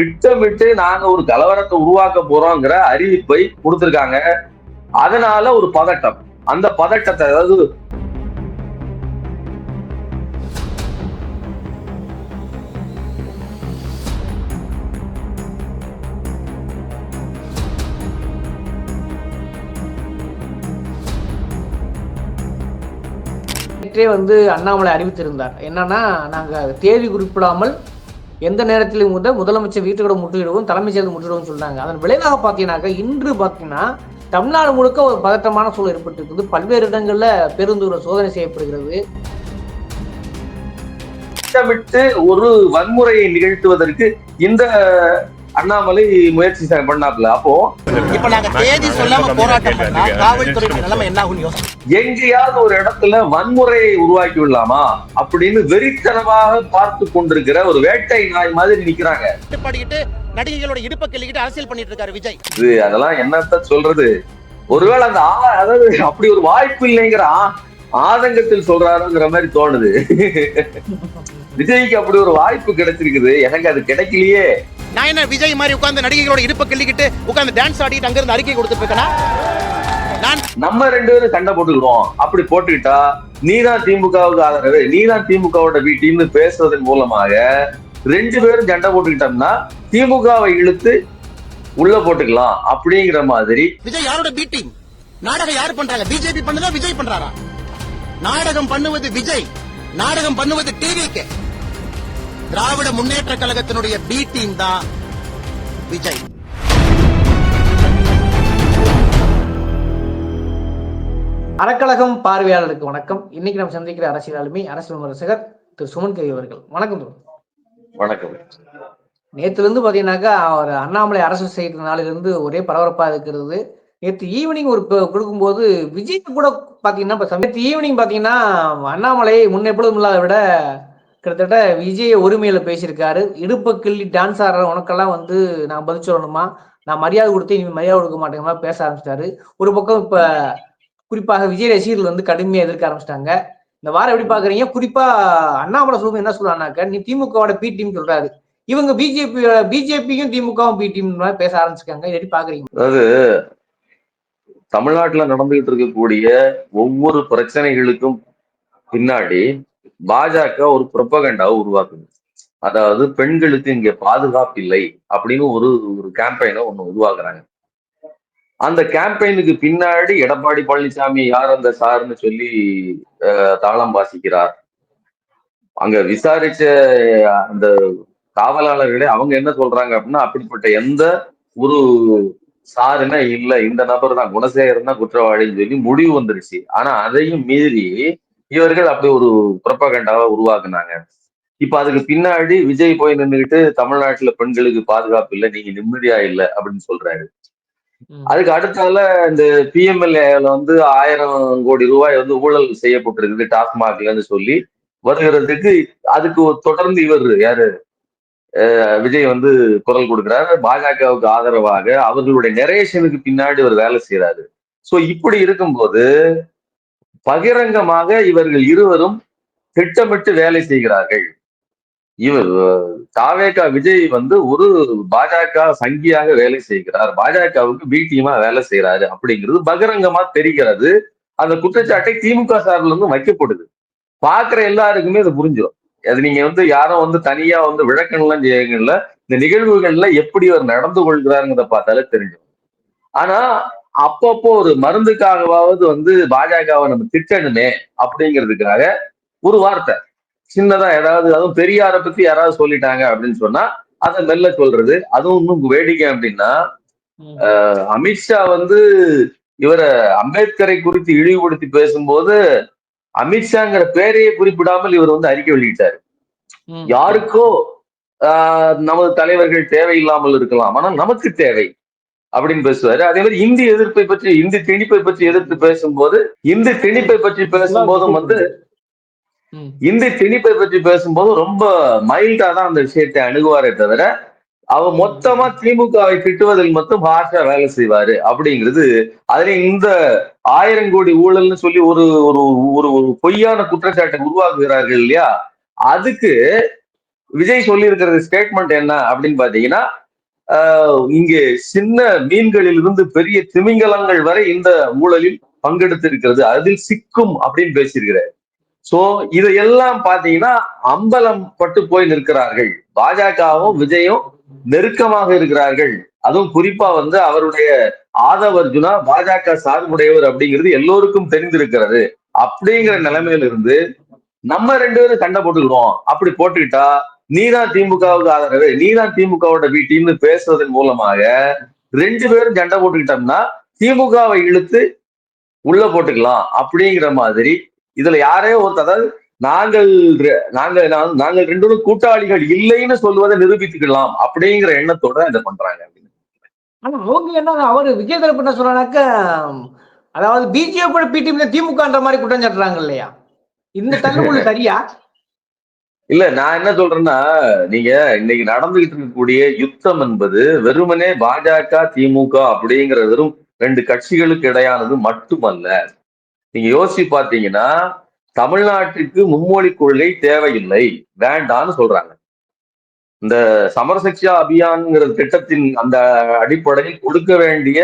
திட்டமிட்டு நாங்க ஒரு கலவரத்தை உருவாக்க போறோங்கிற அறிவிப்பை கொடுத்திருக்காங்க. அதனால ஒரு பதட்டம். அந்த பதட்டத்தை அதாவது நேற்றே வந்து அண்ணாமலை அறிவித்திருந்தார். என்னன்னா நாங்க தேதி குறிப்பிடாமல் எந்த நேரத்திலும் கூட முதலமைச்சர் வீட்டுக்கூட முற்றுகிடுவோம் தலைமைச் செயலர் முற்றுகிடுவோம் சொல்றாங்க. அதன் விளைவாக பார்த்தீங்கன்னாக்கா இன்று பார்த்தீங்கன்னா தமிழ்நாடு முழுக்க ஒரு பதட்டமான சூழல் ஏற்பட்டிருக்குது. பல்வேறு இடங்களில் பேருந்துகளை சோதனை செய்யப்படுகிறது. திட்டமிட்டு ஒரு வன்முறையை நிகழ்த்துவதற்கு இந்த அண்ணாமலை முயற்சி பண்ணாப்ல அப்போ இப்ப நாங்க தேதி சொல்லாம போராட்டம் பண்ணா காவல்துறை நிலைமை என்ன ஆகும் எங்கேயாவது ஒரு இடத்துல வன்முறையை உருவாக்கி விடலாமா அப்படின்னு வெறித்தனமாக பார்த்து கொண்டிருக்கிற ஒரு வேட்டை நாய் மாதிரி நிக்கிறாங்க. நடிகைகளோட இடுப்ப கிள்ளிக்கிட்டு அரசியல் பண்ணிட்டு இருக்காரு விஜய். இது அதெல்லாம் என்னத்த சொல்றது? ஒருவேளை அந்த அதாவது அப்படி ஒரு வாய்ப்பு இல்லைங்கிற ஆதங்கத்தில் சொல்றாருங்கிற மாதிரி தோணுது. விஜய்க்கு அப்படி ஒரு வாய்ப்பு கிடைச்சிருக்குது. எனக்கு அது கிடைக்கலையே. நான் என்ன விஜய் மாதிரி உட்கார்ந்து நடிகைகளோட இடுப்ப கிள்ளிக்கிட்டு உட்கார்ந்து டான்ஸ் ஆடிட்டு அங்க இருந்து அறிக்கை கொடுத்துட்டு இருக்கேனா? நம்ம ரெண்டு பேரும் சண்டை போட்டுக்கிறோம் அப்படி போட்டுக்கிட்டா நீதான் திமுகவுக்கு ஆதரவு. நீதான் திமுகவோட பி டீம்னு பேசுவதன் மூலமாக ரெண்டு பேரும் சண்டை போட்டுக்கிட்டோம்னா திமுகவை இழுத்து உள்ள போட்டுக்கலாம் அப்படிங்கிற மாதிரி. விஜய் யாரோட பி டீம் நாடகம் யாரு பண்றாங்க? பிஜேபி பண்ணுதா? விஜய் பண்றாரா? நாடகம் பண்ணுவது விஜய். நாடகம் பண்ணுவது டிவிக்கு திராவிட முன்னேற்ற கழகத்தினுடைய பி டீம் தான் விஜய். அறக்கழகம் பார்வையாளருக்கு வணக்கம். இன்னைக்கு நம்ம சந்திக்கிற அரசியல் ஆளுமை அரசியல் விமர்சகர் திரு சுமன் கவி அவர்கள். வணக்கம். வணக்கம். நேத்துல இருந்து பாத்தீங்கன்னாக்கா அவர் அண்ணாமலை அரசு செய்த நாளில இருந்து ஒரே பரபரப்பா இருக்கிறது. நேற்று ஈவினிங் ஒரு கொடுக்கும்போது விஜய் கூட பாத்தீங்கன்னா நேற்று ஈவினிங் பாத்தீங்கன்னா அண்ணாமலை முன்னெப்பொழுதும் இல்லாத விட கிட்டத்தட்ட விஜய் உரிமையில பேசியிருக்காரு. இடுப்பு கிள்ளி டான்ஸ் ஆடுற உனக்கெல்லாம் வந்து நான் பதில் சொல்லணுமா? நான் மரியாதை கொடுத்து இனி மரியாதை கொடுக்க மாட்டேங்கிற மாதிரி பேச ஆரம்பிச்சிட்டாரு. ஒரு பக்கம் இப்ப குறிப்பாக விஜய் ரசிகர்கள் வந்து கடுமையா எதிர்க்க ஆரம்பிச்சிட்டாங்க. இந்த வாரம் எப்படி பாக்குறீங்க? குறிப்பா அண்ணாமலை சொல்லுங்க என்ன சொல்றானாக்க நீ திமுகவோட பி டீம் சொல்றாரு. இவங்க பிஜேபி பிஜேபியும் திமுகவும் பி டீம் பேச ஆரம்பிச்சிருக்காங்க. எப்படி பாக்குறீங்க? அதாவது தமிழ்நாட்டுல நடந்துகிட்டு இருக்கக்கூடிய ஒவ்வொரு பிரச்சனைகளுக்கும் பின்னாடி பாஜக ஒரு புரப்பகண்டாவை உருவாக்குது. அதாவது பெண்களுக்கு இங்க பாதுகாப்பு இல்லை அப்படின்னு ஒரு ஒரு கேம்பெயினை ஒண்ணு உருவாக்குறாங்க. அந்த கேம்பெயினுக்கு பின்னாடி எடப்பாடி பழனிசாமி யார் அந்த சார்னு சொல்லி அஹ், தாளம் வாசிக்கிறார். அங்க விசாரிச்ச அந்த காவலாளர்களே அவங்க என்ன சொல்றாங்க அப்படின்னா அப்படிப்பட்ட எந்த ஒரு சாருன்னா இல்ல. இந்த நபர் தான் குணசேகரன் தான் குற்றவாளின்னு சொல்லி முடிவு வந்துருச்சு. ஆனா அதையும் மீறி இவர்கள் அப்படி ஒரு புரப்பகண்டாவை உருவாக்குனாங்க. இப்ப அதுக்கு பின்னாடி விஜய் போய் நின்றுகிட்டு தமிழ்நாட்டுல பெண்களுக்கு பாதுகாப்பு இல்லை நீங்க நிம்மதியா இல்லை அப்படின்னு சொல்றாரு. அதுக்கு அடுத்தால இந்த பிஎம்எல்ஏல வந்து ஆயிரம் கோடி ரூபாய் வந்து ஊழல் செய்யப்பட்டிருக்குது டாஸ்மாக்லன்னு சொல்லி வருகிறதுக்கு அதுக்கு தொடர்ந்து இவர் யாரு? விஜய் வந்து குரல் கொடுக்கிறாரு. பாஜகவுக்கு ஆதரவாக அவர்களுடைய நெரேஷனுக்கு பின்னாடி ஒரு வேலை செய்யறாரு சோ இப்படி இருக்கும்போது பகிரங்கமாக இவர்கள் இருவரும் திட்டமிட்டு வேலை செய்கிறார்கள். இவர் தாவேகா விஜய் வந்து ஒரு பாஜக சங்கியாக வேலை செய்கிறார். பாஜகவுக்கு பி டீமா வேலை செய்யறாரு அப்படிங்கிறது பகிரங்கமா தெரிகிறது. அந்த குற்றச்சாட்டை திமுக சார்பில் இருந்து வைக்கப்படுது. பாக்குற எல்லாருக்குமே அது புரிஞ்சிடும் அது நீங்க வந்து யாரும் வந்து தனியா வந்து விளக்கங்கள்லாம் செய்யல இந்த நிகழ்வுகள்ல எப்படி அவர் நடந்து கொள்கிறாருங்கிறத பார்த்தாலே தெரிஞ்சிடும் ஆனா அப்பப்போ ஒரு மருந்துக்காகவாவது வந்து பாஜகவை நம்ம திட்டணுமே அப்படிங்கிறதுக்காக ஒரு வார்த்தை. சின்னதா ஏதாவது அதுவும் பெரியாரை பத்தி யாராவது சொல்லிட்டாங்க அப்படின்னு சொன்னா அதை மெல்ல சொல்றது. அதுவும் இன்னும் வேடிக்கை அப்படின்னா அமித்ஷா வந்து இவரை அம்பேத்கரை குறித்து இழிவுபடுத்தி பேசும்போது அமித்ஷாங்கிற பேரையே குறிப்பிடாமல் இவர் வந்து அறிக்கை வெளியிட்டார். யாருக்கோ ஆஹ் நமது தலைவர்கள் தேவையில்லாமல் இருக்கலாம். ஆனால் நமக்கு தேவை. அப்படின்னு பேசுவாரு அதே மாதிரி இந்தி எதிர்ப்பை பற்றி இந்தி திணிப்பை பற்றி எதிர்த்து பேசும்போது இந்தி திணிப்பை பற்றி பேசும்போதும் வந்து. இந்தி திணிப்பை பற்றி பேசும்போது ரொம்ப மைல்டா தான் அந்த விஷயத்தை அணுகுவாரே தவிர அவர் மொத்தமா திமுகவை திட்டுவதில் மட்டும் ஹார்ஷா வேலை செய்வாரு அப்படிங்கிறது அதுல இந்த ஆயிரம் கோடி ஊழல்னு சொல்லி ஒரு ஒரு ஒரு ஒரு பொய்யான குற்றச்சாட்டை உருவாக்குகிறார்கள் இல்லையா அதுக்கு விஜய் சொல்லி இருக்கிற ஸ்டேட்மெண்ட் என்ன அப்படின்னு பாத்தீங்கன்னா இங்கே சின்ன மீன்களில் இருந்து பெரிய திமிங்கலங்கள் வரை இந்த ஊழலில் பங்கெடுத்து இருக்கிறது அதில் சிக்கும் அப்படின்னு பேசியிருக்கிறார். சோ இதையெல்லாம் பாத்தீங்கன்னா அம்பலம் பட்டு போய் நிற்கிறார்கள். பாஜகவும் விஜயும் நெருக்கமாக இருக்கிறார்கள். அதுவும் குறிப்பா வந்து அவருடைய ஆதவ் அர்ஜுனா பாஜக சார்புடையவர் அப்படிங்கிறது எல்லோருக்கும் தெரிந்திருக்கிறது. அப்படிங்கிற நிலைமையில இருந்து நம்ம ரெண்டு பேரும் சண்டை போட்டுக்கிடுவோம். அப்படி போட்டுக்கிட்டா நீதான் திமுகவுக்கு ஆதரவு. நீதான் திமுகவோட பி டீம்னு பேசுவதன் மூலமாக ரெண்டு பேரும் சண்டை போட்டுக்கிட்டோம்னா திமுகவை இழுத்து உள்ள போட்டுக்கலாம் அப்படிங்கிற மாதிரி இதுல யாரே ஒருத்தர் அதாவது நாங்கள் நாங்கள் நாங்கள் ரெண்டு பேரும் கூட்டாளிகள் இல்லைன்னு சொல்லுவதை நிரூபித்துக்கலாம் அப்படிங்கிற எண்ணத்தோட இதை பண்றாங்க. ஆனா அவங்க என்ன அவர் விஜய் தரப்பு என்ன சொல்றானாக்க அதாவது பிஜேபி பிடிஎம்ல திமுகன்ற மாதிரி குற்றம் சாட்டுறாங்க இல்லையா? இந்த தள்ளுக்குள்ள சரியா? இல்ல நான் என்ன சொல்றேன்னா நீங்க இன்னைக்கு நடந்துகிட்டு இருக்கக்கூடிய யுத்தம் என்பது வெறுமனே பாஜக திமுக அப்படிங்கிற வெறும் ரெண்டு கட்சிகளுக்கு இடையானது மட்டுமல்ல. நீங்க யோசிச்சு பார்த்தீங்கன்னா தமிழ்நாட்டுக்கு மும்மொழி கொள்கை தேவையில்லை வேண்டான்னு சொல்றாங்க. இந்த சமரசக்ஷா அபியான்ங்கிற திட்டத்தின் அந்த அடிப்படையில் கொடுக்க வேண்டிய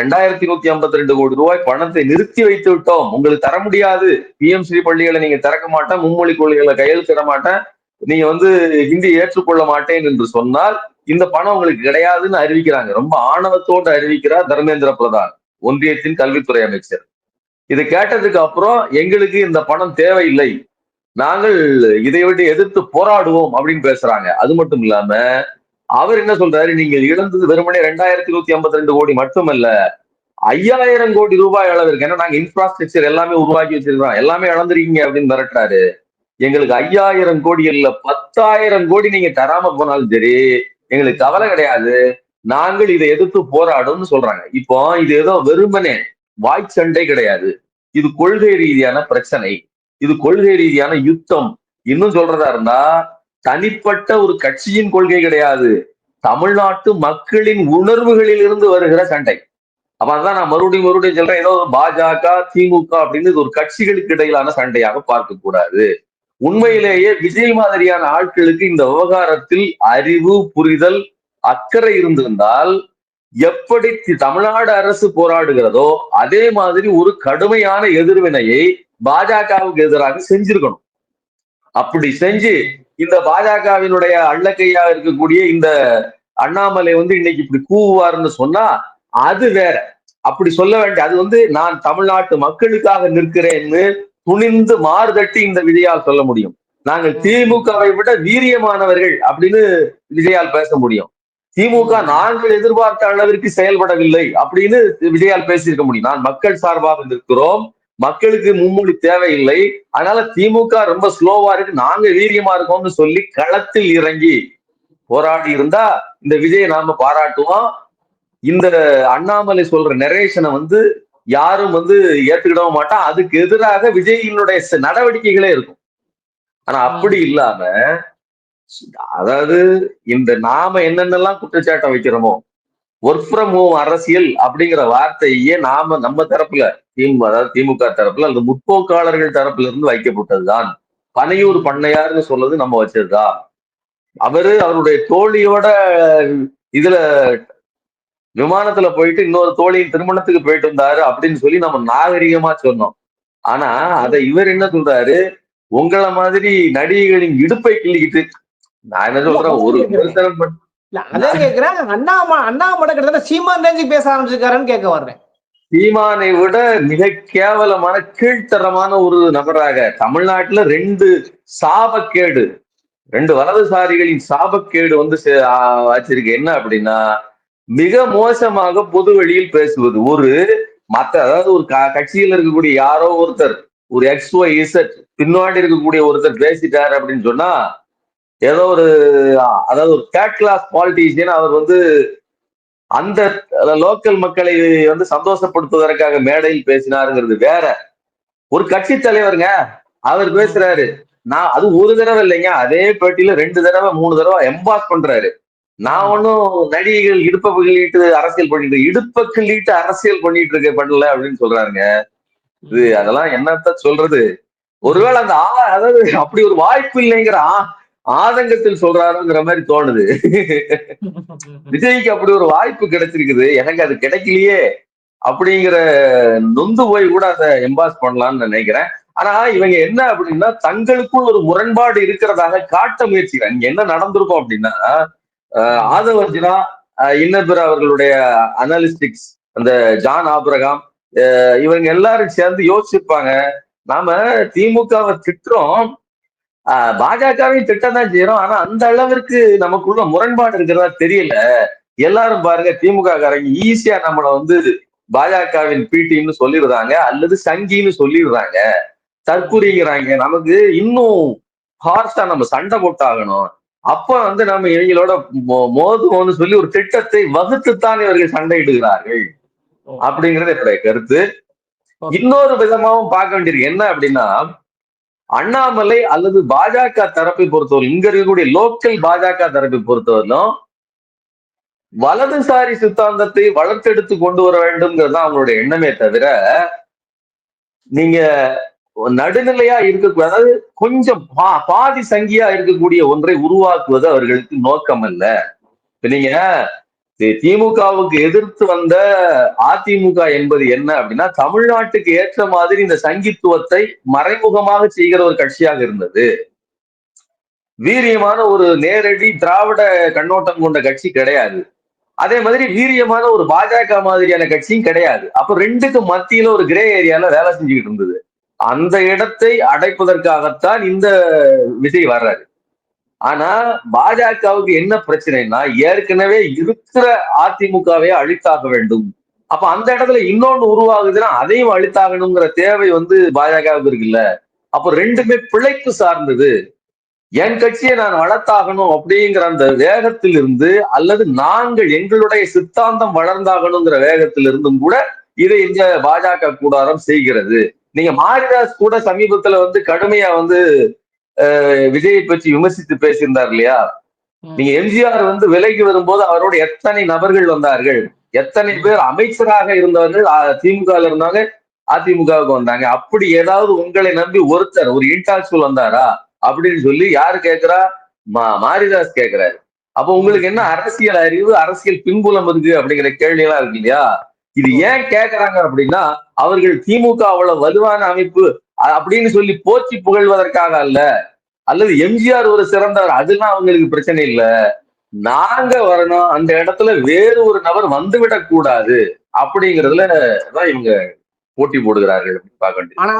ரெண்டாயிரத்தி நூத்தி ஐம்பத்தி ரெண்டு கோடி ரூபாய் பணத்தை நிறுத்தி வைத்து விட்டோம். உங்களுக்கு தர முடியாது. பிஎம்சி பள்ளிகளை நீங்க திறக்க மாட்டேன். மும்மொழி கொள்கைகளை கையெழுத்திட மாட்டேன். நீங்க வந்து ஹிந்தி ஏற்றுக்கொள்ள மாட்டேன் என்று சொன்னால் இந்த பணம் உங்களுக்கு கிடையாதுன்னு அறிவிக்கிறாங்க. ரொம்ப ஆணவத்தோடு அறிவிக்கிறார் தர்மேந்திர பிரதான் ஒன்றியத்தின் கல்வித்துறை அமைச்சர். இதை கேட்டதுக்கு அப்புறம் எங்களுக்கு இந்த பணம் தேவையில்லை. நாங்கள் இதை விட்டு எதிர்த்து போராடுவோம் அப்படின்னு பேசுறாங்க. அது மட்டும் இல்லாம அவர் என்ன சொல்றாரு? நீங்கள் இழந்தது வெறுமனே ரெண்டாயிரத்தி நூத்தி ஐம்பத்தி ரெண்டு கோடி மட்டுமல்ல ஐயாயிரம் கோடி ரூபாய் அளவிற்கு ஏன்னா நாங்க இன்ஃப்ராஸ்ட்ரக்சர் எல்லாமே உருவாக்கி வச்சிருக்கோம் எல்லாமே இழந்துருக்கீங்க அப்படின்னு மிரட்டுறாரு. எங்களுக்கு ஐயாயிரம் கோடி இல்ல பத்தாயிரம் கோடி நீங்க தராம போனாலும் சரி எங்களுக்கு கவலை கிடையாது. நாங்கள் இதை எதிர்த்து போராடும்னு சொல்றாங்க. இப்போ இது ஏதோ வெறுமனே வாய் சண்டை கிடையாது. இது கொள்கை ரீதியான பிரச்சனை. இது கொள்கை ரீதியான யுத்தம். இன்னும் சொல்றதா இருந்தா தனிப்பட்ட ஒரு கட்சியின் கொள்கை கிடையாது. தமிழ்நாட்டு மக்களின் உணர்வுகளில் இருந்து வருகிற சண்டை. அப்ப அதான் நான் மறுபடியும் மறுபடியும் சொல்றேன். ஏதோ பாஜக திமுக அப்படின்னு இது ஒரு கட்சிகளுக்கு இடையிலான சண்டையாக பார்க்க கூடாது. உண்மையிலேயே விஜய் மாதிரியான ஆட்களுக்கு இந்த விவகாரத்தில் அறிவு புரிதல் அக்கறை இருந்திருந்தால் எப்படி தமிழ்நாடு அரசு போராடுகிறதோ அதே மாதிரி ஒரு கடுமையான எதிர்வினையை பாஜகவுக்கு எதிராக செஞ்சிருக்கணும். அப்படி செஞ்சு இந்த பாஜகவினுடைய அள்ளக்கையா இருக்கக்கூடிய இந்த அண்ணாமலை வந்து இன்னைக்கு இப்படி கூவுவார்னு சொன்னா அது வேற. அப்படி சொல்ல வேண்டிய அது வந்து நான் தமிழ்நாட்டு மக்களுக்காக நிற்கிறேன்னு துணிந்து மாறுதட்டி இந்த விஜயால் சொல்ல முடியும். நாங்கள் திமுகவை விட வீரியமானவர்கள் அப்படின்னு விஜயால் பேச முடியும். திமுக நாங்கள் எதிர்பார்த்த அளவிற்கு செயல்படவில்லை அப்படின்னு விஜயால் பேசியிருக்க முடியும். நான் மக்கள் சார்பாக நிற்கிறோம். மக்களுக்கு மும்மொழி தேவையில்லை. அதனால திமுக ரொம்ப ஸ்லோவா இருக்கு. நாங்க வீரியமா இருக்கோம்னு சொல்லி களத்தில் இறங்கி போராடி இருந்தா இந்த விஜயை நாம பாராட்டுவோம். இந்த அண்ணாமலை சொல்ற நெரேஷனை வந்து யாரும் வந்து ஏத்துக்கிடவும் மாட்டா அதுக்கு எதிராக விஜயினுடைய நடவடிக்கைகளே இருக்கும். ஆனா அப்படி இல்லாம அதாவது இந்த நாம என்னென்னலாம் குற்றச்சாட்டை வைக்கிறோமோ ஒர்க் ஃப்ரம் ஹோம் அரசியல் அப்படிங்கிற வார்த்தையே நாம நம்ம தரப்புல திமுக அதாவது திமுக தரப்புல அல்லது முற்போக்காளர்கள் தரப்புல இருந்து வைக்கப்பட்டதுதான். பனையூர் பண்ணையார்னு சொல்றது நம்ம வச்சதுதான். அவரு அவருடைய தோழியோட இதுல விமானத்துல போயிட்டு இன்னொரு தோழியின் திருமணத்துக்கு போயிட்டு வந்தாரு அப்படின்னு சொல்லி நம்ம நாகரிகமா சொன்னோம். ஆனா அதை இவர் என்ன சொல்றாரு? உங்களை மாதிரி நடிகைகளின் இடுப்பை கிள்ளிக்கிட்டு. நான் என்ன சொல்றேன்? ஒரு பண்ண- இல்ல அதான் கேக்குறேன். அண்ணா அண்ணாமலை கிட்டத்தட்ட சீமான் ரேஞ்சுக்கு பேச ஆரம்பிச்சிருக்காருன்னு கேட்க வர்றேன். சீமானை விட மிக கேவலமான கீழ்த்தரமான ஒரு நபராக தமிழ்நாட்டுல ரெண்டு சாபக்கேடு ரெண்டு வலதுசாரிகளின் சாபக்கேடு வந்து வச்சிருக்கு என்ன அப்படின்னா மிக மோசமாக பொது வெளியில் பேசுவது. ஒரு மத்த அதாவது ஒரு க- கட்சியில் இருக்கக்கூடிய யாரோ ஒருத்தர் ஒரு எக்ஸ் ஒய் இசட் பின்னாடி இருக்கக்கூடிய ஒருத்தர் பேசிட்டாரு அப்படின்னு சொன்னா ஏதோ ஒரு அதாவது ஒரு தேர்ட் கிளாஸ் பாலிட்டிஷியன் அவர் வந்து அந்த லோக்கல் மக்களை வந்து சந்தோஷப்படுத்துவதற்காக மேடையில் பேசினாருங்கிறது வேற. ஒரு கட்சி தலைவருங்க அவர் பேசுறாரு. நான் அது ஒரு தடவை இல்லைங்க அதே பேட்டியில ரெண்டு தடவை மூணு தடவை எம்பாஸ் பண்றாரு. நான் ஒன்றும் நடிகைகள் இடுப்பை கிள்ளிட்டு அரசியல் பண்ணிட்டு இடுப்பை கிள்ளிட்டு அரசியல் பண்ணிட்டு இருக்க பண்ணல அப்படின்னு சொல்றாருங்க. இது அதெல்லாம் என்னத்த சொல்றது? ஒருவேளை அந்த ஆ அதாவது அப்படி ஒரு வாய்ப்பு இல்லைங்கிற ஆதங்கத்தில் சொல்றாருங்கிற மாதிரி தோணுது. விஜய்க்கு அப்படி ஒரு வாய்ப்பு கிடைச்சிருக்குது. எனக்கு அது கிடைக்கலையே அப்படிங்கிற நொந்து போய் கூட அதை எம்பாஸ் பண்ணலாம்னு நினைக்கிறேன். ஆனா இவங்க என்ன அப்படின்னா தங்களுக்குள் ஒரு முரண்பாடு இருக்கிறதாக காட்ட முயற்சிக்கிறாங்க. இங்க என்ன நடந்திருக்கும் அப்படின்னா ஆதவர்ஜினா ஆஹ் இன்னர் அவர்களுடைய அனாலிஸ்டிக்ஸ் அந்த ஜான் ஆப்ரகாம் இவங்க எல்லாரும் சேர்ந்து யோசிச்சிருப்பாங்க. நாம திமுகவை திட்டுறோம் பாஜகவையும் திட்டம் தான் செய்யறோம். ஆனா அந்த அளவிற்கு நமக்குள்ள முரண்பாடு இருக்கிறதா தெரியல. எல்லாரும் பாருங்க திமுக காரங்க ஈஸியா நம்மள வந்து பாஜகவின் பிடின்னு சொல்லிடுறாங்க அல்லது சங்கின்னு சொல்லிடுறாங்க. தற்குறிங்கிறாங்க. நமக்கு இன்னும் ஹார்ஷா நம்ம சண்டை போட்டாகணும். அப்ப வந்து நம்ம இவங்களோட மோதுவோம்னு சொல்லி ஒரு திட்டத்தை வகுத்துத்தான் இவர்கள் சண்டையிடுகிறார்கள் அப்படிங்கிறது என்னுடைய கருத்து. இன்னொரு விதமாவும் பார்க்க வேண்டியிருக்கு என்ன அப்படின்னா அண்ணாமலை அல்லது பாஜக தரப்பை பொறுத்தவரை இங்க இருக்கக்கூடிய லோக்கல் பாஜக தரப்பை பொறுத்தவரையிலும் வலதுசாரி சித்தாந்தத்தை வளர்த்தெடுத்து கொண்டு வர வேண்டும்ங்கிறது தான் அவங்களுடைய எண்ணமே தவிர நீங்க நடுநிலையா இருக்க அதாவது கொஞ்சம் பா- பாதி சங்கியா இருக்கக்கூடிய ஒன்றை உருவாக்குவது அவர்களுக்கு நோக்கம் அல்ல இப்ப நீங்க திமுகவுக்கு எதிர்த்து வந்த அதிமுக என்பது என்ன அப்படின்னா தமிழ்நாட்டுக்கு ஏற்ற மாதிரி இந்த சங்கித்துவத்தை மறைமுகமாக செய்கிற ஒரு கட்சியாக இருந்தது. வீரியமான ஒரு நேரடி திராவிட கண்ணோட்டம் கொண்ட கட்சி கிடையாது. அதே மாதிரி வீரியமான ஒரு பாஜக மாதிரியான கட்சியும் கிடையாது. அப்ப ரெண்டுக்கு மத்தியில ஒரு கிரே ஏரியால வேலை செஞ்சுக்கிட்டு இருந்தது. அந்த இடத்தை அடைப்பதற்காகத்தான் இந்த விஜய் வர்றாரு. ஆனா பாஜகவுக்கு என்ன பிரச்சனைனா ஏற்கனவே இருக்கிற அதிமுகவை அழித்தாக வேண்டும். அப்ப அந்த இடத்துல இன்னொன்னு உருவாகுதுன்னா அதையும் அழித்தாகணுங்கிற தேவை வந்து பாஜகவுக்கு இருக்குல்ல? அப்ப ரெண்டுமே பிழைப்பு சார்ந்தது. என் கட்சியை நான் வளர்த்தாகணும் அப்படிங்கிற அந்த வேகத்திலிருந்து அல்லது நாங்கள் எங்களுடைய சித்தாந்தம் வளர்ந்தாகணுங்கிற வேகத்திலிருந்தும் கூட இதை இந்த பாஜக கூடாரம் செய்கிறது. நீங்க மாரிதாஸ் கூட சமீபத்துல வந்து கடுமையா வந்து விஜயை பற்றி விமர்சித்து பேசியிருந்தார் இல்லையா நீங்க எம்ஜிஆர் வந்து விலகி வரும்போது அவரோட எத்தனை நபர்கள் வந்தார்கள்? எத்தனை பேர் அமைச்சராக இருந்தவர்கள்? திமுக இருந்தாங்க அதிமுகவுக்கு வந்தாங்க. அப்படி ஏதாவது உங்களை நம்பி ஒருத்தர் ஒரு இன்டாக்சுவல் வந்தாரா? அப்படின்னு சொல்லி யாரு கேக்குறா? மா மாரிதாஸ் கேக்குறாரு. அப்ப உங்களுக்கு என்ன அரசியல் அறிவு அரசியல் பின்புலம் இருக்கு அப்படிங்கிற கேள்வி எல்லாம் இருக்கு இல்லையா? இது ஏன் கேக்குறாங்க அப்படின்னா அவர்கள் திமுக அவ்வளவு வலுவான அமைப்பு அப்படின்னு சொல்லி போற்றி புகழ்வதற்காக அல்ல. அல்லது எம்ஜிஆர் ஒரு சிறந்தவர் அதெல்லாம் அவங்களுக்கு பிரச்சனை இல்லை. நாங்க வரணும் அந்த இடத்துல வேறு ஒரு நபர் வந்துவிடக் கூடாது அப்படிங்கிறதுல தான் இவங்க போட்டி போடுகிறார்கள் அப்படின்னு பார்க்க வேண்டியது. ஆனா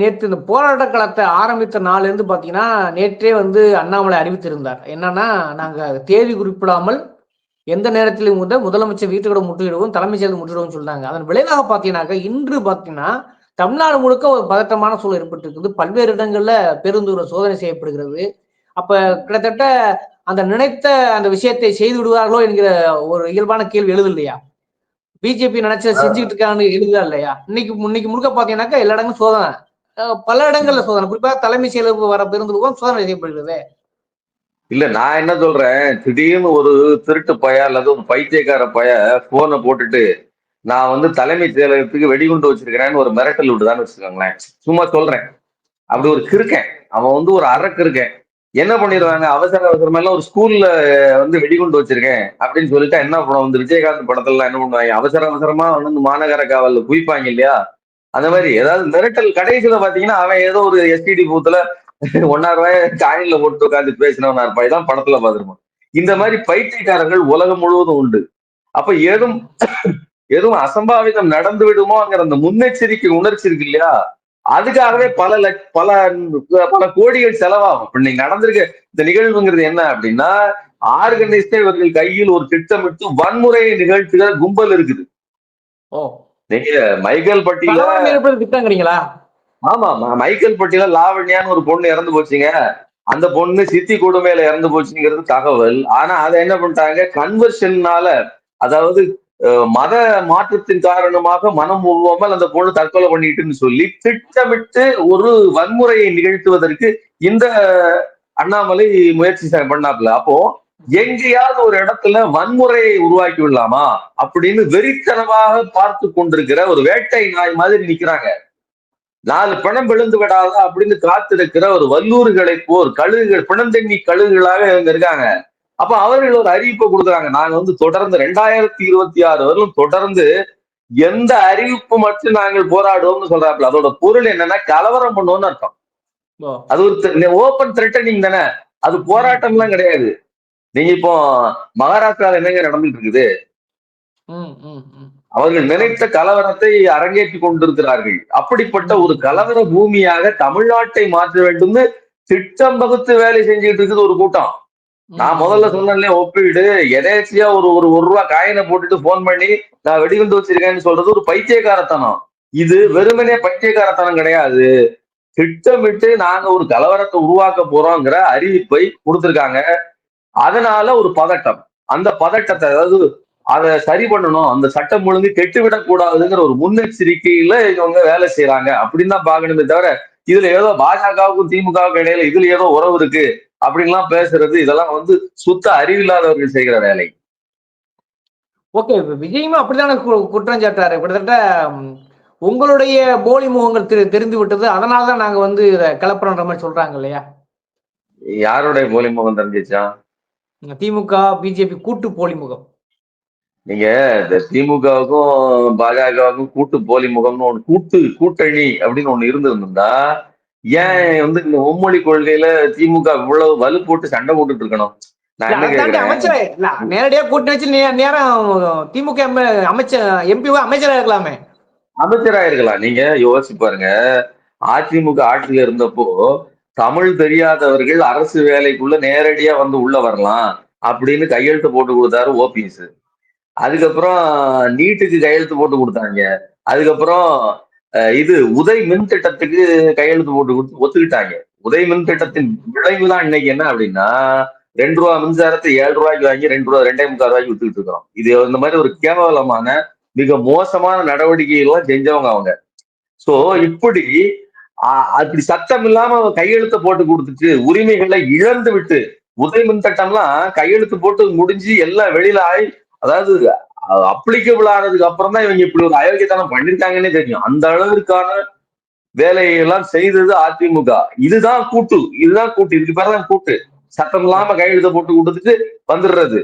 நேற்று இந்த போராட்ட களத்தை ஆரம்பித்த நாள்ல இருந்து பாத்தீங்கன்னா நேற்றே வந்து அண்ணாமலை அறிவித்திருந்தார். என்னன்னா நாங்க தேதி குறிப்பிடாமல் எந்த நேரத்திலும் கூட முதலமைச்சர் வீட்டுக்கூட முற்றுகிடுவோம் தலைமைச் சேர்ந்து முற்றுகிடுவோம் சொன்னாங்க அதன் விளைவாக பாத்தீங்கன்னாக்கா இன்று பாத்தீங்கன்னா தமிழ்நாடு முழுக்க ஒரு பதட்டமான சூழல் ஏற்பட்டிருக்குது பல்வேறு இடங்கள்ல பெருந்தூர சோதனை செய்யப்படுகிறது. அப்ப கிட்டத்தட்ட அந்த நினைத்த அந்த விஷயத்தை செய்து விடுவார்களோ என்கிற ஒரு இயல்பான கேள்வி எழுது இல்லையா? பிஜேபி நினைச்ச செஞ்சுக்கிட்டு இருக்கான்னு எழுதுதா இல்லையா? இன்னைக்கு இன்னைக்கு முழுக்க பாத்தீங்கன்னாக்கா எல்லா இடங்களும் சோதனை. பல இடங்கள்ல சோதனை. குறிப்பா தலைமை செயலுக்கு வர பேருந்துகளுக்கும் சோதனை செய்யப்படுகிறது. இல்ல நான் என்ன சொல்றேன்? திடீர்னு ஒரு திருட்டு பய அல்லது ஒரு பைத்தியக்கார பய போனை போட்டுட்டு நான் வந்து தலைமை செயலகத்துக்கு வெடிகுண்டு வச்சிருக்கிறேன்னு ஒரு மிரட்டல் விட்டுதான்னு வச்சுக்கோங்களேன். சும்மா சொல்றேன். அப்படி ஒரு கிருக்கேன் அவன் வந்து ஒரு அற இருக்கேன் என்ன பண்ணிடுவாங்க? அவசர அவசரமா எல்லாம் ஒரு ஸ்கூல்ல வந்து வெடிகுண்டு வச்சிருக்கேன் அப்படின்னு சொல்லிட்டு என்ன பண்ணுவோம் வந்து? விஜயகாந்த் படத்துல என்ன பண்ணுவாங்க? அவசர அவசரமா வந்து மாநகர காவல்ல குவிப்பாங்க இல்லையா? அந்த மாதிரி ஏதாவது மிரட்டல் கடைசியில பாத்தீங்கன்னா அவன் ஏதோ ஒரு எஸ்டிடி பூத்துல ஒன்னாயிரம் ரூபாய் காயின்ல போட்டு உட்காந்து பேசினவனா இருப்பாய் தான் படத்துல பாத்துருப்போம் இந்த மாதிரி பைத்தியக்காரர்கள் உலகம் முழுவதும் உண்டு. அப்ப ஏதும் எதுவும் அசம்பாவிதம் நடந்து விடுமோங்கிற அந்த முன்னெச்சரிக்கை உணர்ச்சி இருக்கு இல்லையா? அதுக்காகவே பல லட்ச பல பல கோடிகள் செலவாகும். இப்ப நீங்க நடந்திருக்க இந்த நிகழ்வுங்கிறது என்ன அப்படின்னா ஆர்கனைஸ்டே இவர்கள் கையில் ஒரு திட்டமிட்டு வன்முறையை நிகழ்த்துகிற கும்பல் இருக்குது. ஓ. நீங்க மைக்கேல் பட்டியல ஆமா ம- மைக்கேல் பட்டியல லாவண்யான்னு ஒரு பொண்ணு இறந்து போச்சுங்க. அந்த பொண்ணு சித்தி கொடுமையில இறந்து போச்சுங்கிறது தகவல். ஆனா அதை என்ன பண்ணிட்டாங்க? கன்வர்ஷன்னால அதாவது மத மாற்றத்தின் காரணமாக மனம் ஒவ்வாமல் அந்த பொண்ணு தற்கொலை பண்ணிட்டுன்னு சொல்லி திட்டமிட்டு ஒரு வன்முறையை நிகழ்த்துவதற்கு இந்த அண்ணாமலை முயற்சி செ- பண்ணாப்புல. அப்போ எங்கேயாவது ஒரு இடத்துல வன்முறையை உருவாக்கி விடலாமா அப்படின்னு வெறித்தனமாக பார்த்து கொண்டிருக்கிற ஒரு வேட்டை நாய் மாதிரி நிக்கிறாங்க. நாலு பணம் விழுந்து விடாதா அப்படின்னு காத்திருக்கிற ஒரு வல்லூர்களை போர் கழுகுகள் பிணந்தெண்ணி கழுகுகளாக இவங்க இருக்காங்க. அப்ப அவர்கள் ஒரு அறிவிப்பை கொடுக்குறாங்க. நாங்க வந்து தொடர்ந்து ரெண்டாயிரத்தி இருபத்தி ஆறு வரலும் தொடர்ந்து எந்த அறிவிப்பு மட்டும் நாங்கள் போராடுவோம்னு சொல்றாப்புல. அதோட பொருள் என்னன்னா கலவரம் பண்ணுவோம்னு அர்த்தம். அது ஒரு ஓபன் த்ரெட்டனிங் தானே. அது போராட்டம்லாம் கிடையாது. நீங்க இப்போ மகாராஷ்டிரால என்னங்க நடந்துட்டு இருக்குது. அவர்கள் நினைத்த கலவரத்தை அரங்கேற்றி கொண்டிருக்கிறார்கள். அப்படிப்பட்ட ஒரு கலவர பூமியாக தமிழ்நாட்டை மாற்ற வேண்டும்னு திட்டம் வகுத்து வேலை செஞ்சுட்டு இருக்குது ஒரு கூட்டம். நான் முதல்ல சொன்னேன்ல ஒப்பீடு. எதேச்சியா ஒரு ஒரு ஒரு ரூபா காயினை போட்டுட்டு போன் பண்ணி நான் வெடிகுண்டு வச்சிருக்கேன்னு சொல்றது ஒரு பைத்தியக்காரத்தனம். இது வெறுமனே பைத்தியக்காரத்தனம் கிடையாது. திட்டமிட்டு நாங்க ஒரு கலவரத்தை உருவாக்க போறோங்கிற அறிவிப்பை கொடுத்திருக்காங்க. அதனால ஒரு பதட்டம். அந்த பதட்டத்தை அதாவது அதை சரி பண்ணணும் அந்த சட்டம் ஒழுங்கு கெட்டுவிடக் கூடாதுங்கிற ஒரு முன்னெச்சரிக்கையில இவங்க வேலை செய்யறாங்க அப்படின்னு தான் பாக்கணுமே தவிர இதுல ஏதோ பாஜகவுக்கும் திமுகவுக்கும் இடையில இதுல ஏதோ உறவு இருக்கு. அப்படின்லாம் பேசுறது இதெல்லாம் வந்து சுத்த அறிவில்லாதவர்கள் செய்கிற வேலை. ஓகே இப்ப விஜயுமே அப்படித்தானே குற்றம் சாட்டாரு கிட்டத்தட்ட உங்களுடைய போலி முகங்கள் தெரி- தெரிந்து விட்டது. அதனால தான் நாங்க வந்து இதை கிளப்புறோன்ற மாதிரி சொல்றாங்க இல்லையா? யாருடைய போலி முகம் தெரிஞ்சிச்சா? திமுக பிஜேபி கூட்டு போலி முகம். நீங்க இந்த திமுகவுக்கும் பாஜகவுக்கும் கூட்டு போலி முகம்னு ஒண்ணு கூட்டு கூட்டணி அப்படின்னு ஒண்ணு இருந்திருந்தா ஏன் வந்து இந்த மும்மொழி கொள்கையில திமுக இவ்வளவு வலு போட்டு சண்டை போட்டுட்டு இருக்கணும்? நேரடியா கூட்டணி வச்சு நேரம் திமுக அமைச்சர் எம்பி அமைச்சரா இருக்கலாமே. அமைச்சரா இருக்கலாம். நீங்க யோசிச்சு பாருங்க. அதிமுக ஆட்சியில இருந்தப்போ தமிழ் தெரியாதவர்கள் அரசு வேலைக்குள்ள நேரடியா வந்து உள்ள வரலாம் அப்படின்னு கையெழுத்து போட்டு கொடுத்தாரு ஓபிஎஸ். அதுக்கப்புறம் நீட்டுக்கு கையெழுத்து போட்டு கொடுத்தாங்க. அதுக்கப்புறம் இது உதய் மின் திட்டத்துக்கு கையெழுத்து போட்டு கொடுத்து ஒத்துக்கிட்டாங்க. உதய் மின் திட்டத்தின் விளைவு தான் இன்னைக்கு என்ன அப்படின்னா ரெண்டு ரூபா மின்சாரத்தை ஏழு ரூபாய்க்கு வாங்கி ரெண்டு ரூபா ரெண்டே முக்கால் ரூபாய்க்கு வித்துக்கிட்டு இருக்கிறோம். இது இந்த மாதிரி ஒரு கேவலமான மிக மோசமான நடவடிக்கைகள்லாம் செஞ்சவங்க அவங்க. சோ இப்படி அப்படி சத்தம் இல்லாம கையெழுத்த போட்டு கொடுத்துட்டு உரிமைகளை இழந்து விட்டு உதய மின் திட்டம்லாம் கையெழுத்து போட்டு முடிஞ்சு எல்லாம் வெளியில ஆகி அதாவது அப்ளிகபிள் ஆனதுக்கு அப்புறம் தான் இவங்க இப்படி ஒரு அயோக்கியத்தனம் பண்ணிருக்காங்கன்னே தெரியும். அந்த அளவிற்கான வேலையெல்லாம் செய்தது அதிமுக. இதுதான் கூட்டு. இதுதான் கூட்டு. இதுக்கு பேர் தான் கூட்டு. சட்டம் இல்லாம கையெழுத்த போட்டு கொடுத்துட்டு வந்துடுறது.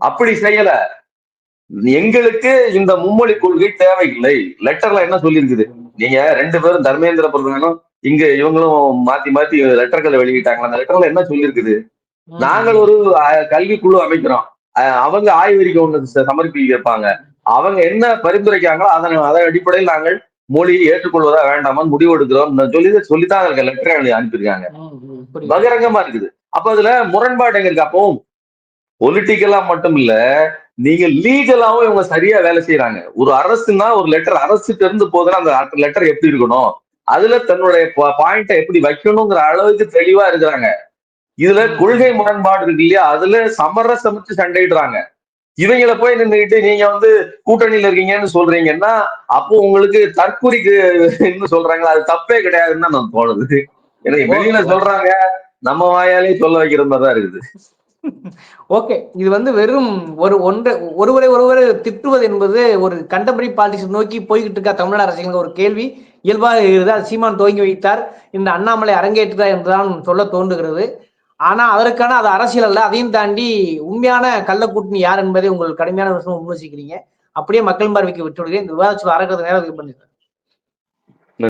அப்படி செய்யல. எங்களுக்கு இந்த மும்மொழி கொள்கை தேவையில்லை. லெட்டர்ல என்ன சொல்லியிருக்குது? நீங்க ரெண்டு பேரும் தர்மேந்திர பிரதானும் இங்க இவங்களும் மாத்தி மாத்தி லெட்டர்களை வெளியிட்டாங்க அந்த லெட்டர்ல என்ன சொல்லியிருக்குது? நாங்கள் ஒரு அஹ், கல்விக்குழு அமைக்கிறோம். அவங்க ஆய்வறிக்கை ச- சமர்ப்பிப்பாங்க. அவங்க என்ன பரிந்துரைக்காங்களோ அதன் அதன் அடிப்படையில் நாங்கள் மொழியை ஏற்றுக்கொள்வதா வேண்டாமான்னு முடிவு எடுக்கிறோம். சொல்லி சொல்லித்தான் அதுக்கு லெட்டர் அனுப்பியிருக்காங்க. ம், புரியுது. பகிரங்கமா இருக்குது. அப்ப அதுல முரண்பாடு எங்க இருக்கு? அப்போ பொலிட்டிக்கலா மட்டும் இல்ல நீங்க லீகலாவும் இவங்க சரியா வேலை செய்யறாங்க ஒரு அரசுனா ஒரு லெட்டர் அரசுக்கு இருந்து போதுன்னா அந்த லெட்டர் எப்படி இருக்கணும்? அதுல தன்னுடைய பாயிண்ட எப்படி வைக்கணுங்கிற அளவுக்கு தெளிவா இருக்கிறாங்க. இதுல கொள்கை முரண்பாடு இருக்கு இல்லையா? அதுல சமரசமிட்டு சண்டையிடுறாங்க. இவங்கள போய் நின்றுகிட்டு நீங்க வந்து கூட்டணியில இருக்கீங்கன்னு சொல்றீங்கன்னா அப்போ உங்களுக்கு தற்கொலைக்கு என்ன சொல்றாங்க அது தப்பே கிடையாதுன்னு தான் நான் தோணுது. எனக்கு வெளியில சொல்றாங்க நம்ம வாயாலே சொல்ல வைக்கிற மாதிரி தான் இருக்குது. ஓகே. இது வந்து வெறும் ஒரு ஒன்று ஒருவரை ஒருவர் திட்டுவது என்பது ஒரு கண்டபடி பாலிடிக்ஸ் நோக்கி போய்கிட்டு இருக்கா தமிழ்நாடு அரசியல் ஒரு கேள்வி இயல்பாக இருக்கிறது. அது சீமான் துவங்கி வைத்தார். இந்த அண்ணாமலை அரங்கேற்றுதா என்றுதான் சொல்ல தோன்றுகிறது. ஆனா அதற்கான அது அரசியல் அல்ல. அதையும் தாண்டி உண்மையான கள்ளக்கூட்டணி யார் என்பதை உங்கள் கடுமையான விஷயம் விமர்சிக்கிறீங்க அப்படியே மக்கள் பார்வைக்கு விட்டு விடுகிறேன் இந்த விவாதத்தில் அறக்கிறது நேரம் இது பண்ணிடுறேன்